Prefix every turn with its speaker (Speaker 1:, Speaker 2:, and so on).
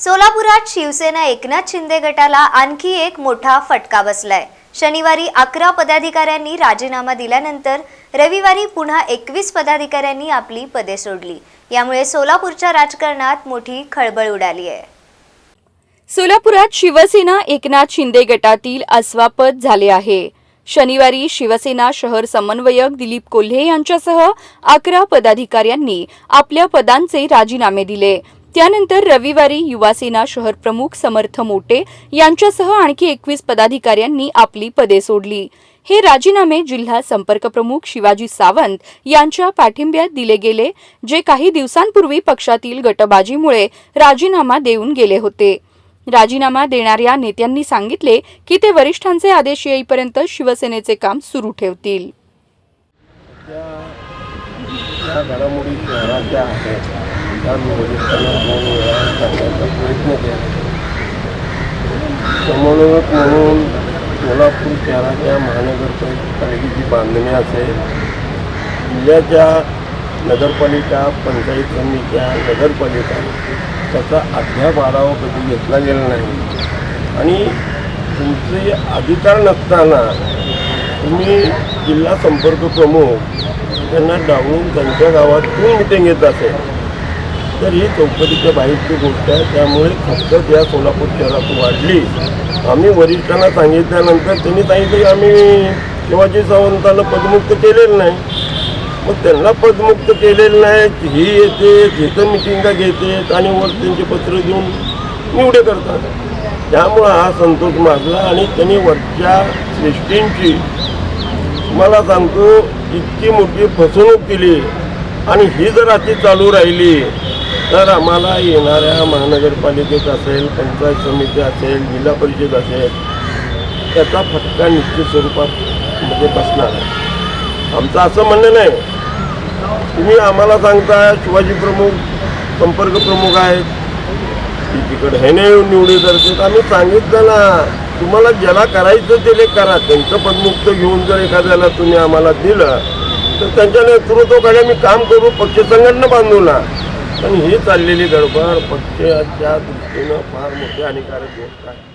Speaker 1: सोलापुरात शिवसेना एकनाथ शिंदे गटाला आणखी एक मोठा फटका बसलाय. शनिवारी अकरा पदाधिकाऱ्यांनी राजीनामा दिल्यानंतर रविवारी पुन्हा एकवीस पदाधिकाऱ्यांनी आपली पदे सोडली. यामुळे सोलापूरच्या राजकारणात मोठी खळबळ उडाली आहे.
Speaker 2: सोलापुरात शिवसेना एकनाथ शिंदे गटातील अस्वापद झाले आहे. शनिवारी शिवसेना शहर समन्वयक दिलीप कोल्हे यांच्यासह अकरा पदाधिकाऱ्यांनी आपल्या पदांचे राजीनामे दिले. त्यानंतर रविवारी युवासेना शहर प्रमुख समर्थ मोटे यांच्यासह आणखी एकवीस पदाधिकाऱ्यांनी आपली पदे सोडली. हे राजीनामे जिल्हा संपर्क प्रमुख शिवाजी सावंत यांच्या पाठिंब्यात दिले गेले जे काही दिवसांपूर्वी पक्षातील गटबाजीमुळे राजीनामा देऊन गेले होते. राजीनामा देणाऱ्या नेत्यांनी सांगितले की ते वरिष्ठांचे आदेश येईपर्यंत शिवसेनेचे काम सुरू ठेवतील.
Speaker 3: त्या ज्या प्रयत्न केला समन्वयक म्हणून सोलापूर शहराच्या महानगरपालिकेची बांधणी असेल जिल्ह्याच्या नगरपालिका पंचायत समित्या नगरपालिका त्याचा अद्याप आढावा कधी घेतला गेला नाही आणि तुमचे अधिकार नसताना तुम्ही जिल्हा संपर्क प्रमुख त्यांना डावळून त्यांच्या गावात गावातून मिटिंग घेत असेल? तर ही चौपदीच्या बाहेरची गोष्ट आहे. त्यामुळे खपत या सोलापूर शहरात वाढली. आम्ही वरिष्ठांना सांगितल्यानंतर त्यांनी सांगितलं की आम्ही शिवाजी सावंतांना पदमुक्त केलेलं नाही. मग त्यांना पदमुक्त केलेलं नाही ही येते तिथं मिटिंगा घेते आणि वर त्यांचे पत्र देऊन निवडे करतात. त्यामुळं हा संतोष मागला आणि त्यांनी वरच्या श्रेष्ठींची तुम्हाला सांगतो इतकी मोठी फसवणूक केली. आणि ही जर अशी चालू राहिली तर आम्हाला येणाऱ्या महानगरपालिकेत असेल पंचायत समिती असेल जिल्हा परिषद असेल त्याचा फटका निश्चित स्वरूपात मध्ये बसणार आहे. आमचं असं म्हणणं नाही. तुम्ही आम्हाला सांगता शिवाजी प्रमुख संपर्क प्रमुख आहेत. की तिकडे ह्याने येऊन निवडी करतात आम्ही सांगितलं ना तुम्हाला ज्याला करायचं ते करा. त्यांचं पदमुक्त घेऊन जर एखाद्याला तुम्ही आम्हाला दिलं तर त्यांच्या नेतृत्वाकडे आम्ही काम करू पक्ष संघटना बांधू ना. पण ही चाललेली गडबड पक्षाच्या दृष्टीनं फार मोठी हानिकारक गोष्ट आहे.